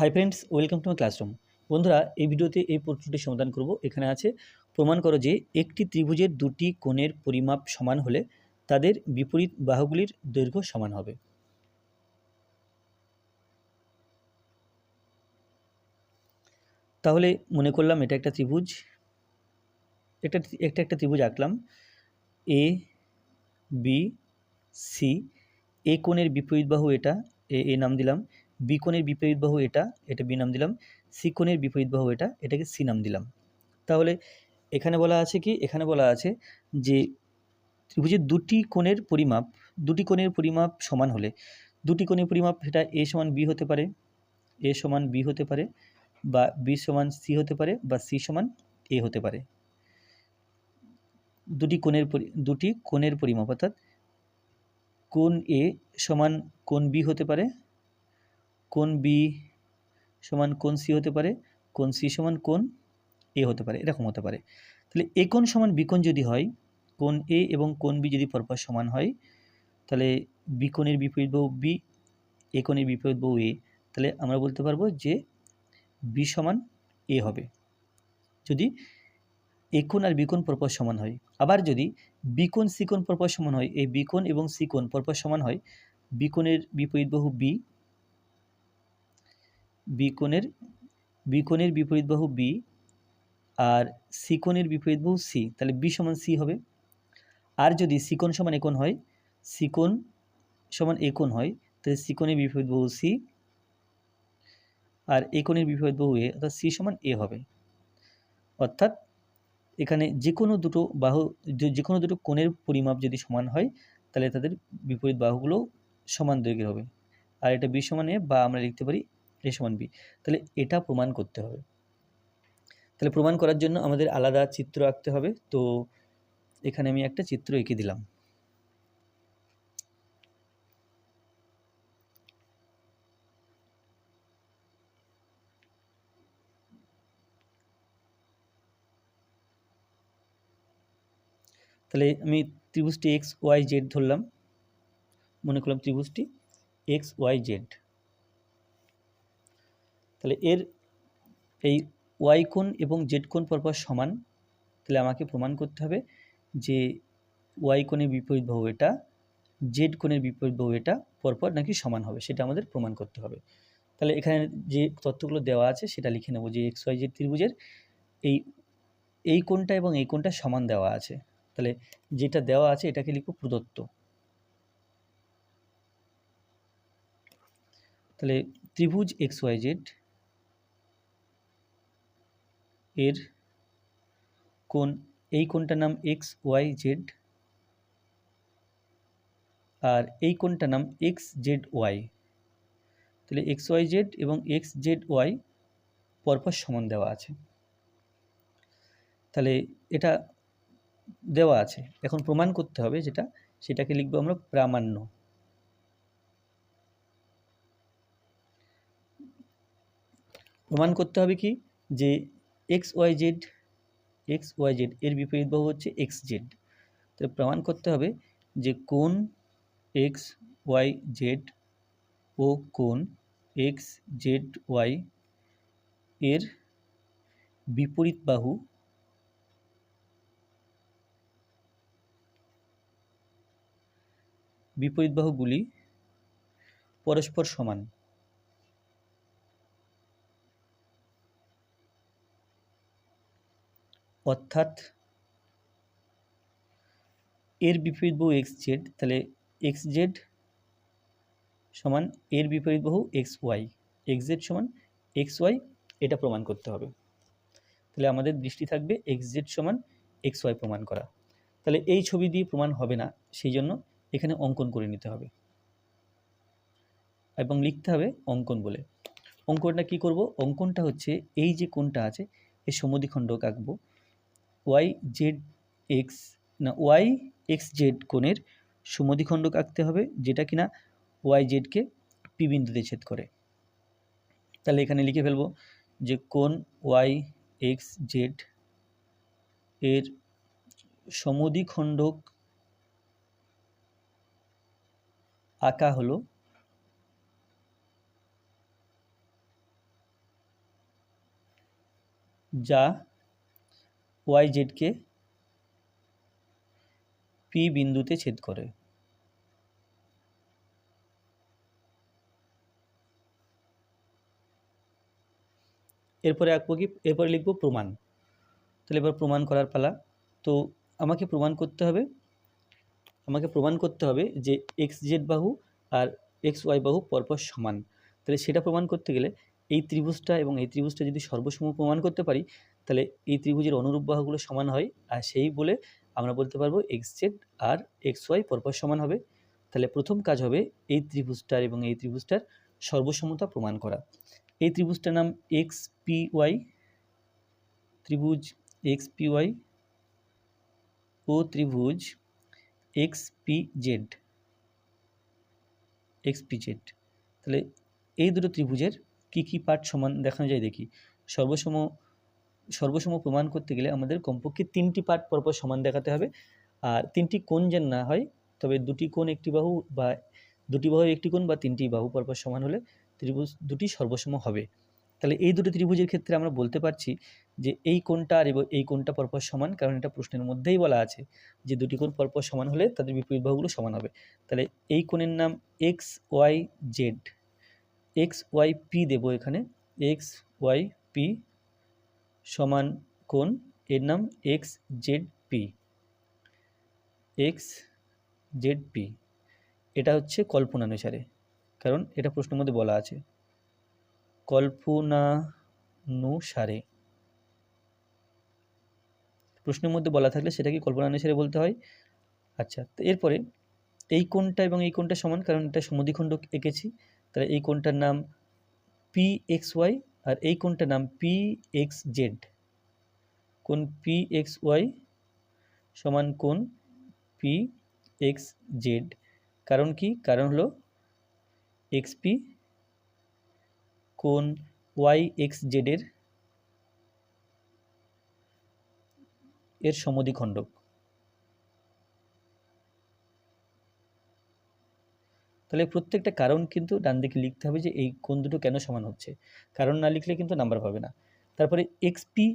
Hi friends welcome to my classroom বন্ধুরা, এই ভিডিওতে এই প্রশ্নটি সমাধান করব। এখানে আছে, প্রমাণ করো যে একটি ত্রিভুজের দুটি কোণের পরিমাপ সমান হলে তাদের বিপরীত বাহুগুলির দৈর্ঘ্য সমান হবে। তাহলে মনে করলাম এটা একটা ত্রিভুজ একটা একটা একটা ত্রিভুজ আঁকলাম। এ বি সি এ কোণের বিপরীত বাহু এটা এ নাম দিলাম। বি কোণের বিপরীত বাহু এটা এটা বি নাম দিলাম। সি কোণের বিপরীত বাহু এটা, এটাকে সি নাম দিলাম। তাহলে এখানে বলা আছে কি? এখানে বলা আছে যে ত্রিভুজের দুটি কোণের পরিমাপ, দুটি কোণের পরিমাপ সমান হলে, দুটি কোণের পরিমাপ সেটা এ সমান বি হতে পারে, এ সমান বি হতে পারে, বা বি সমান সি হতে পারে, বা সি সমান এ হতে পারে। দুটি কোণের দুটি কোণের পরিমাপ অর্থাৎ কোণ এ সমান কোণ বি হতে পারে কোণ বি সমান কোন সি হতে পারে? কোন সি সমান কোন এ হতে পারে, এরকম হতে পারে। তাহলে এ কোণ সমান বিকোণ যদি হয়, কোন এ এবং কোন বি যদি পরপর সমান হয়, তাহলে বিকোণের বিপরীত বাহু বি, এ কোণের বিপরীত বাহু এ, তাহলে আমরা বলতে পারব যে বি সমান এ হবে। যদি একোণ আর বিকোণ পরপর সমান হয়, আবার যদি বিকোণ সিকোণ পরপর সমান হয়, এই বিকোণ এবং সিকোণ পরপর সমান হয় বিকোণের বিপরীত বহু বি বিকোণের বিকোণের বিপরীত বাহু বি আর সিকোণের বিপরীত বাহু সি, তাহলে বি সমান সি হবে। আর যদি সিকোণ সমান একোণ হয় সিকোণ সমান একোণ হয়, তাহলে সিকোণের বিপরীত বাহু সি আর একোণের বিপরীত বাহু এ, অর্থাৎ সি সমান এ হবে। অর্থাৎ এখানে যে কোনো দুটো বাহু, যে- কোনো দুটো কোণের পরিমাপ যদি সমান হয়, তাহলে তাদের বিপরীত বাহুগুলো সমান দৈর্ঘ্যের হবে। আর এটা বি সমান এ বা আমরা লিখতে পারি এ সমান বি তাহলে এটা প্রমাণ করতে হবে। তাহলে প্রমাণ করার জন্য আমাদের আলাদা চিত্র আঁকতে হবে। তো এখানে আমি একটা চিত্র এঁকে দিলাম। তাহলে আমি ত্রিভুজটি এক্স ওয়াই জেড ধরলাম। মনে করলাম ত্রিভুজটি এক্স ওয়াই জেড তাহলে এর এই ওয়াই কোণ এবং জেড কোণ পরপর সমান, তাহলে আমাকে প্রমাণ করতে হবে যে ওয়াই কোণের বিপরীত বাহু এটা জেড কোণের বিপরীত বাহু এটা পরপর নাকি সমান হবে, সেটা আমাদের প্রমাণ করতে হবে। তাহলে এখানে যে তথ্যগুলো দেওয়া আছে সেটা লিখে নেব যে এক্স ওয়াই জেড ত্রিভুজের এই এই কোণটা এবং এই কোণটা সমান দেওয়া আছে। তাহলে যেটা দেওয়া আছে এটাকে লিখব প্রদত্ত। তাহলে ত্রিভুজ এক্স ওয়াই জেড এর কোণ, এই কোণটার নাম এক্স ওয়াই জেড আর এই কোণটার নাম এক্স জেড ওয়াই তাহলে এক্স ওয়াই জেড এবং এক্স জেড ওয়াই পরপর সমান দেওয়া আছে। তাহলে এটা দেওয়া আছে। এখন প্রমাণ করতে হবে যেটা, সেটাকে লিখব আমরা প্রামাণ্য। প্রমাণ করতে হবে কি? যে X Y Z, X Y Z, এর বিপরীত বাহু হচ্ছে এক্স জেড। তাহলে প্রমাণ করতে হবে যে কোন এক্স ওয়াই জেড ও কোন এক্স জেড ওয়াই এর বিপরীত বাহু বিপরীত বাহুগুলি পরস্পর সমান। অর্থাৎ এর বিপরীত বাহু এক্স জেড তাহলে এক্স জেড সমান এর বিপরীত বাহু এক্স ওয়াই এক্স জেড সমান এক্স ওয়াই এটা প্রমাণ করতে হবে। তাহলে আমাদের দৃষ্টি থাকবে এক্স জেড সমান এক্স ওয়াই প্রমাণ করা। তাহলে এই ছবি দিয়ে প্রমাণ হবে না, সেই জন্য এখানে অঙ্কন করে নিতে হবে। এবং লিখতে হবে অঙ্কন বলে। অঙ্কনটা কি করব? অঙ্কনটা হচ্ছে এই যে কোণটা আছে এই সমদ্বিখণ্ডক আঁকবো। ওয়াই জেড এক্স না ওয়াই এক্স জেড কোণের সমদ্বিখণ্ডক আঁকতে হবে, যেটা কিনা ওয়াই জেডকে পি বিন্দুতে ছেদ করে। তাহলে এখানে লিখে ফেলব যে কোণ ওয়াই এক্স জেড এর সমদ্বিখণ্ডক আঁকা হলো যা ওয়াই জেডকে পি বিন্দুতে ছেদ করে। এরপরে আঁকবো কি? এরপরে লিখব প্রমাণ। তাহলে এবার প্রমাণ করার পালা। তো আমাকে প্রমাণ করতে হবে। আমাকে প্রমাণ করতে হবে যে এক্স জেড বাহু আর এক্স ওয়াই বাহু পরপর সমান। তাহলে সেটা প্রমাণ করতে গেলে এই ত্রিভুজটা এবং এই ত্রিভুজটা যদি সর্বসম প্রমাণ করতে পারি তাহলে এই ত্রিভুজের অনুরূপ বাহুগুলো সমান হয়, আর সেই বলে আমরা বলতে পারব এক্স জেড আর এক্স ওয়াই পরপর সমান হবে। তাহলে প্রথম কাজ হবে এই ত্রিভুজটার এবং এই ত্রিভুজটার সর্বসমতা প্রমাণ করা। এই ত্রিভুজটার নাম এক্স পি ওয়াই ত্রিভুজ এক্স পি ওয়াই ও ত্রিভুজ X P Z X P Z তাহলে এই দুটো ত্রিভুজের কী কী পার্ট সমান দেখানো যায় দেখি। সর্বসম সর্বসম প্রমাণ করতে গেলে আমাদের কমপক্ষে তিনটি পার্ট পরপর সমান দেখাতে হবে। আর তিনটি কোণ যেন না হয়, তবে দুটি কোণ একটি বাহু বা দুটি বাহু একটি কোণ বা তিনটি বাহু পরপর সমান হলে ত্রিভুজ দুটি সর্বসম হবে। তাহলে এই দুটো ত্রিভুজের ক্ষেত্রে আমরা বলতে পারছি যে এই কোণটা আর এই কোণটা পরপর সমান, কারণ এটা প্রশ্নের মধ্যেই বলা আছে যে দুটি কোণ পরপর সমান হলে তাদের বিপরীত বাহুগুলো সমান হবে। তাহলে এই কোণের নাম X Y Z, X Y P দেবো এখানে, এক্স ওয়াই পি সমান কোণ, এর নাম X Z P X Z P এটা হচ্ছে কল্পনানুসারে, কারণ এটা প্রশ্নের মধ্যে বলা আছে। কল্পনানুসারে। প্রশ্নের মধ্যে বলা থাকলে সেটাকে কল্পনানুসারে বলতে হয়। আচ্ছা তো এরপরে এই কোণটা এবং এই কোণটা সমান, কারণ এটা সমদ্বিখণ্ড এঁকেছি। তাহলে এই কোণটার নাম পি এক্স ওয়াই আর এই কোণটার নাম? পি এক্স জেড কোণ পি এক্স ওয়াই সমান কোণ পি এক্স জেড কারণ কি? কারণ হলো এক্স পি কোণ ওয়াই এক্স জেডের এর সমদ্বিখণ্ডক। তাহলে প্রত্যেকটা কারণ কিন্তু ডান দিকে লিখতে হবে যে এই কোণ দুটো কেন সমান হচ্ছে। কারণ না লিখলে কিন্তু নাম্বার পাবে না। তারপরে এক্সপি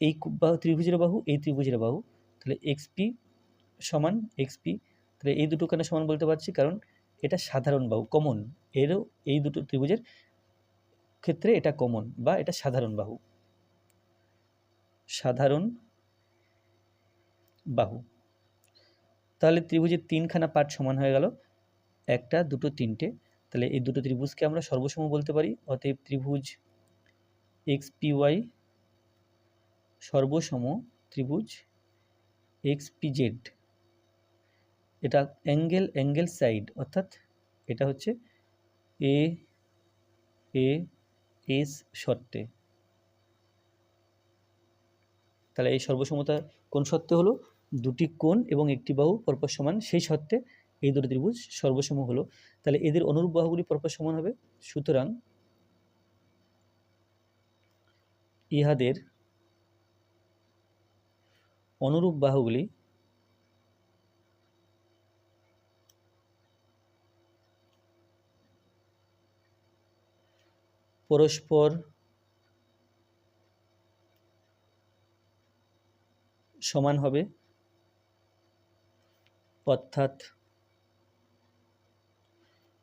এই বাহু, ত্রিভুজের বাহু, এই ত্রিভুজের বাহু, তাহলে এক্সপি সমান এক্সপি তাহলে এই দুটো কেন সমান বলতে পারছি? কারণ এটা সাধারণ বাহু কমন এরও এই দুটো ত্রিভুজের ক্ষেত্রে এটা কমন বা এটা সাধারণ বাহু। সাধারণ বাহু। তাহলে ত্রিভুজের তিনখানা পার্ট সমান হয়ে গেল। একটা, দুটো, তিনটে, তাহলে এই দুটো ত্রিভুজকে আমরা সর্বসম বলতে পারি, অতএব ত্রিভুজ এক্স পি ওয়াই সর্বসম ত্রিভুজ এক্স পি জেড। এটা অ্যাঙ্গেল অ্যাঙ্গেল সাইড, অর্থাৎ এটা হচ্ছে এ এ, এস শর্তে। তাহলে এই সর্বসমতা কোন শর্তে হলো? দুটি কোণ এবং একটি বাহু পরপর সমান সেই শর্তে এই দুটো ত্রিভুজ সর্বসম হলো। তাহলে এদের অনুরূপ বাহুগুলি পরপর সমান হবে। সুতরাং ইহাদের অনুরূপ বাহুগুলি পরস্পর সমান হবে। অর্থাৎ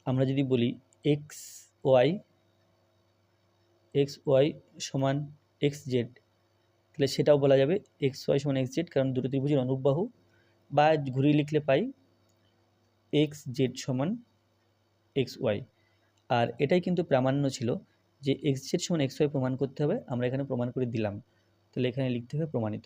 আমরা যদি বলি এক্স ওয়াই এক্স ওয়াই সমান এক্স জেড, তাহলে সেটাও বলা যাবে এক্স ওয়াই সমান এক্স জেড, কারণ দুটো ত্রিভুজের অনুবাহু বা ঘুরিয়ে লিখলে পাই এক্স জেড সমান এক্স ওয়াই। আর এটাই কিন্তু প্রামাণ্য ছিল যে এক্স জেড সমান এক্স ওয়াই প্রমাণ করতে হবে, আমরা এখানে প্রমাণ করে দিলাম। তাহলে এখানে লিখতে হবে প্রমাণিত।